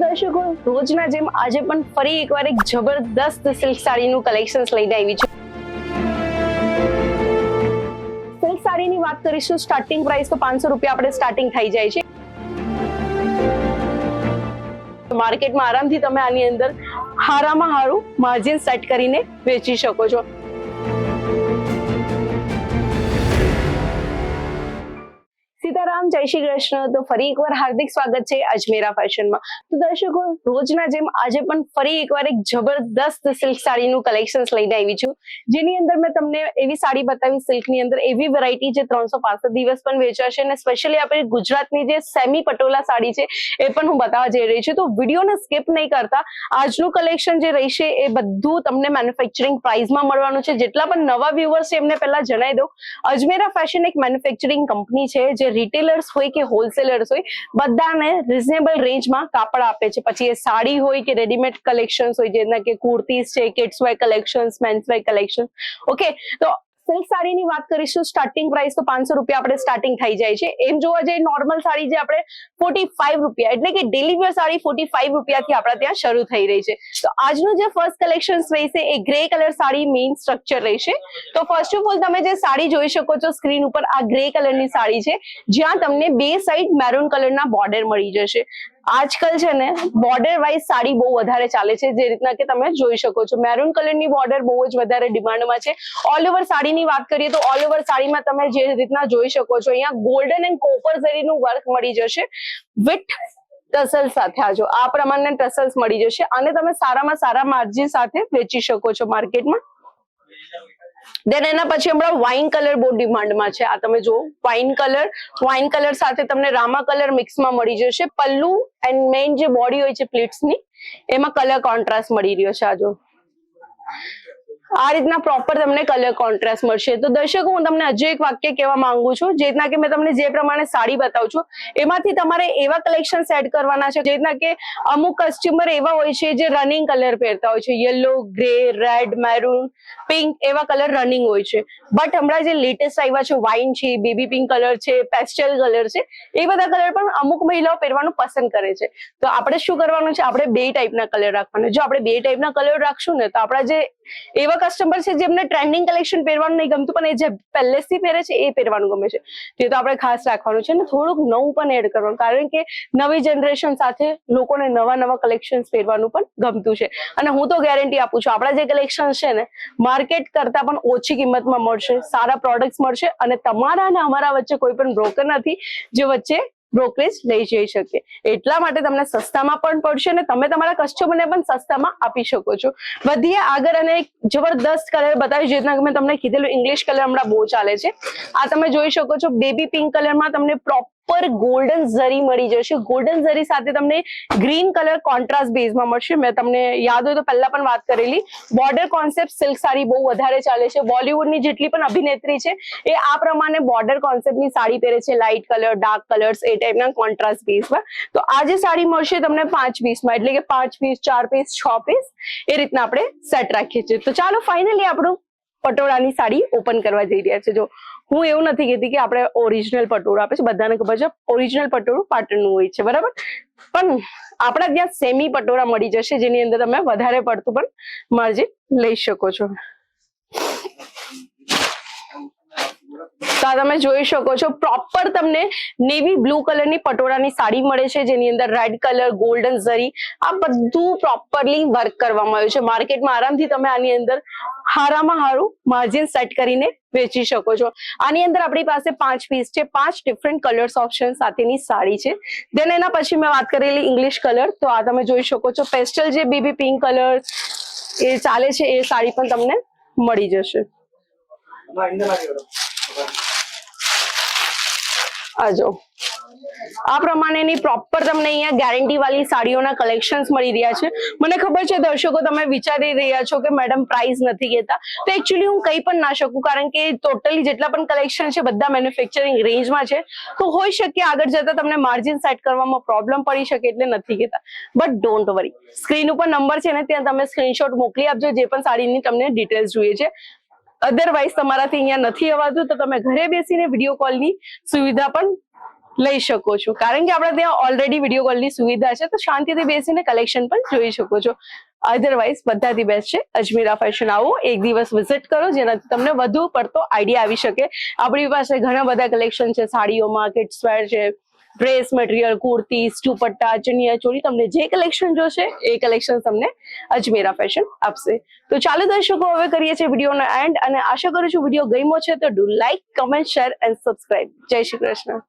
દર્શકો, રોજના જેમ આજે પણ ફરી એકવાર એક જબરદસ્ત સિલ્ક સાડીનું કલેક્શન્સ લઈને આવી છું. સિલ્ક સાડીની વાત કરીશું સ્ટાર્ટિંગ પ્રાઇસ તો પાંચસો રૂપિયા આપણે સ્ટાર્ટિંગ થઈ જાય છે. માર્કેટમાં આરામથી તમે આની અંદર હારામાં હારું માર્જિન સેટ કરીને વેચી શકો છો. જય શ્રી કૃષ્ણ. તો ફરી એકવાર હાર્દિક સ્વાગત છે અજમેરા ફેશનમાં. તો દર્શકો, રોજના જેમ આજે પણ ફરી એકવાર એક જબરદસ્ત સિલ્ક સાડીનું કલેક્શન્સ લઈને આવી છું. જેની અંદર મેં તમને એવી સાડી બતાવી સિલ્કની અંદર એવી વેરાયટી જે ત્રણસો દિવસ પણ વેચાશે અને સ્પેશિયલી આપણે ગુજરાતની જે સેમી પટોલા સાડી છે એ પણ હું બતાવવા જઈ રહી છું. તો વિડીયોને સ્કીપ નહીં કરતા. આજનું કલેક્શન જે રહેશે એ બધું તમને મેન્યુફેક્ચરિંગ પ્રાઇઝમાં મળવાનું છે. જેટલા પણ નવા વ્યુઅર્સ છે એમને પહેલા જણાવી દઉં. અજમેરા ફેશન એક મેન્યુફેક્ચરિંગ કંપની છે જે રિટેલર્સ હોય કે હોલસેલર્સ હોય, બધાને રિઝનેબલ રેન્જમાં કાપડ આપે છે. પછી એ સાડી હોય કે રેડીમેડ કલેક્શન્સ હોય, જેના કે કુર્તીઝ છે kids wear collections mens wear collection okay તો સિલ્ક સાડીની વાત કરીશું સ્ટાર્ટિંગ પ્રાઇસ તો પાંચસો રૂપિયા આપણે સ્ટાર્ટિંગ થઈ જાય છે. એમ જોવા જઈએ નોર્મલ સાડી જે આપણે ફોર્ટી ફાઈવ રૂપિયા, એટલે કે daily wear sari forty five રૂપિયાથી આપણા ત્યાં શરૂ થઈ રહી છે. તો આજનું જે ફર્સ્ટ કલેક્શન રહેશે, એ grey colour sari main structure રહેશે. તો ફર્સ્ટ ઓફ ઓલ તમે જે સાડી જોઈ શકો છો સ્ક્રીન ઉપર, આ ગ્રે કલરની સાડી છે. જ્યાં તમને બે સાઈડ મેરૂન કલરના બોર્ડર મળી જશે. આજકાલ છે ને બોર્ડર વાઇઝ સાડી બહુ વધારે ચાલે છે, જે રીતના કે તમે જોઈ શકો છો. મેરૂન કલરની બોર્ડર બહુ જ વધારે ડિમાન્ડમાં છે. ઓલ ઓવર સાડીની વાત કરીએ તો ઓલ ઓવર સાડીમાં તમે જે રીતના જોઈ શકો છો, અહીંયા ગોલ્ડન એન્ડ કોપર ઝરીનું વર્ક મળી જશે. વિથ ટસલ સાથે આજો આ પ્રમાણે ટસલ્સ મળી જશે. અને તમે સારામાં સારા માર્જિન સાથે વેચી શકો છો માર્કેટમાં દેન એના પછી હમણાં વાઇન કલર બહુ ડિમાન્ડમાં છે. આ તમે જો વાઇન કલર વાઇન કલર સાથે તમને રામા કલર મિક્સમાં મળી જશે. પલ્લુ એન્ડ મેઇન જે બોડી હોય છે પ્લીટ્સની એમાં કલર કોન્ટ્રાસ્ટ મળી રહ્યો છે આ જો આ રીતના પ્રોપર તમને કલર કોન્ટ્રાસ્ટ મળશે. તો દર્શકો, હું તમને હજુ એક વાક્ય કહેવા માંગુ છું. જે રીતના કે મેં તમને જે પ્રમાણે સાડી બતાવું છું, એમાંથી તમારે એવા કલેક્શન સેટ કરવાના છે, જે રીતના કે અમુક કસ્ટમર એવા હોય છે જે રનિંગ કલર પહેરતા હોય છે. Yellow grey red maroon pink એવા કલર રનિંગ હોય છે. બટ હમણાં જે લેટેસ્ટ આવ્યા છે વાઇન છે બેબી પિંક કલર છે પેસ્ટલ કલર છે, એ બધા કલર પણ અમુક મહિલાઓ પહેરવાનું પસંદ કરે છે. તો આપણે શું કરવાનું છે? આપણે બે ટાઈપના કલર રાખવાના. જો આપણે બે ટાઈપના કલર રાખશું ને, તો આપણા જે એવા કસ્ટમર છે જેમને ટ્રેન્ડિંગ કલેક્શન પહેરવાનું નહીં ગમતું, પણ એ જે પહેલેથી પહેરે છે એ પહેરવાનું ગમે છે. તે તો આપણે ખાસ રાખવાનું છે ને થોડુંક નવું પણ એડ કરવાનું, કારણ કે નવી જનરેશન સાથે લોકોને નવા નવા કલેક્શન્સ પહેરવાનું પણ ગમતું છે. અને હું તો ગેરંટી આપું છું, આપણા જે કલેક્શન છે ને માર્કેટ કરતાં પણ ઓછી કિંમતમાં મળશે, સારા પ્રોડક્ટ્સ મળશે અને તમારા અને અમારા વચ્ચે કોઈ પણ બ્રોકર નથી, જે વચ્ચે બ્રોકરેજ લઈ જઈ શકીએ. એટલા માટે તમને સસ્તામાં પણ પડશે અને તમે તમારા કસ્ટમરને પણ સસ્તામાં આપી શકો છો. વધીએ આગળ અને એક જબરદસ્ત કલર બતાવી જે રીતના મેં તમને કીધેલું ઇંગ્લિશ કલર હમણાં બહુ ચાલે છે. આ તમે જોઈ શકો છો બેબી પિંક કલરમાં તમને પ્રોપર ગોલ્ડન ઝરી મળી જશે. ગોલ્ડન ઝરી સાથે તમને ગ્રીન કલર કોન્ટ્રાસ્ટ બેઝમાં મળશે. મેં તમને યાદ હોય તો પહેલા પણ વાત કરેલી. બોર્ડર કોન્સેપ્ટ સિલ્ક સાડી બહુ વધારે ચાલે છે. બોલિવૂડની જેટલી પણ અભિનેત્રી છે, એ આ પ્રમાણે બોર્ડર કોન્સેપ્ટની સાડી પહેરે છે. લાઇટ કલર ડાર્ક કલર્સ એ ટાઈપના કોન્ટ્રાસ્ટ બેઝમાં તો આ જે સાડી મળશે તમને પાંચ પીસમાં એટલે કે પાંચ પીસ ચાર પીસ છ પીસ એ રીતના આપણે સેટ રાખીએ છીએ. તો ચાલો ફાઇનલી આપણું પટોળાની સાડી ઓપન કરવા જઈ રહ્યા છે. જો, હું એવું નથી કહેતી કે આપણે ઓરિજિનલ પટોળું આપે છે. બધાને ખબર છે ઓરિજિનલ પટોળું પાટણનું હોય છે, બરાબર? પણ આપણા ત્યાં સેમી પટોળા મળી જશે, જેની અંદર તમે વધારે પડતું પણ માર્જિન લઈ શકો છો. તો આ તમે જોઈ શકો છો પ્રોપર તમને નેવી બ્લુ કલરની પટોળાની સાડી મળે છે, જેની અંદર રેડ કલર ગોલ્ડન ઝરી આ બધું પ્રોપરલી વર્ક કરવામાં આવ્યું છે. માર્કેટમાં આરામથી તમે આની અંદર હારામાં હારું માર્જિન સેટ કરીને વેચી શકો છો. આની અંદર આપણી પાસે પાંચ પીસ છે, પાંચ ડિફરન્ટ કલર્સ ઓપ્શન સાથેની સાડી છે. દેન એના પછી મેં વાત કરેલી ઇંગ્લિશ કલર તો આ તમે જોઈ શકો છો. પેસ્ટલ જે બેબી પિંક કલર એ ચાલે છે, એ સાડી પણ તમને મળી જશે. આજો આ પ્રમાણેની પ્રોપર તમને અહીંયા ગેરંટી વાળી સાડીઓના કલેક્શન્સ મળી રહ્યા છે. મને ખબર છે, દર્શકો, તમે વિચારી રહ્યા છો કે મેડમ પ્રાઇસ નથી કહેતા. તો એકચ્યુઅલી હું કંઈ પણ ના શકું, કારણ કે ટોટલી જેટલા પણ કલેક્શન છે, બધા મેન્યુફેક્ચરિંગ રેન્જમાં છે. તો હોઈ શકે આગળ જતા તમને માર્જિન સેટ કરવામાં પ્રોબ્લેમ પડી શકે એટલે નથી કહેતા. બટ ડોન્ટ વરી સ્ક્રીન ઉપર નંબર છે ને, ત્યાં તમે સ્ક્રીનશોટ મોકલી આપજો, જે પણ સાડીની તમને ડિટેલ્સ જોઈએ છે. અધરવાઇઝ તમારાથી અહીંયા નથી અવાતું, તો તમે ઘરે બેસીને વીડિયો કોલની સુવિધા પણ લઈ શકો છો. કારણ કે આપણે ત્યાં ઓલરેડી વીડિયો કોલની સુવિધા છે, તો શાંતિથી બેસીને કલેક્શન પણ જોઈ શકો છો. અધરવાઇઝ બધાથી બેસ્ટ છે. અજમેરા ફેશન આવો, એક દિવસ વિઝિટ કરો, જેનાથી તમને વધુ પડતો આઈડિયા આવી શકે. આપણી પાસે ઘણા બધા કલેક્શન છે, સાડીઓમાં કિડ્સવેર છે ડ્રેસ મટીરિયલ કુર્તીઝ દુપટ્ટા ચણિયા ચોળી તમને જે કલેક્શન જોશે, એ કલેક્શન તમને અજમેરા ફેશન આપશે. તો ચાલો દર્શકો, હવે કરીએ છીએ વિડીયોનો એન્ડ અને આશા કરું છું વીડિયો ગમ્યો છે, તો do like comment share and subscribe Jai Shri Krishna.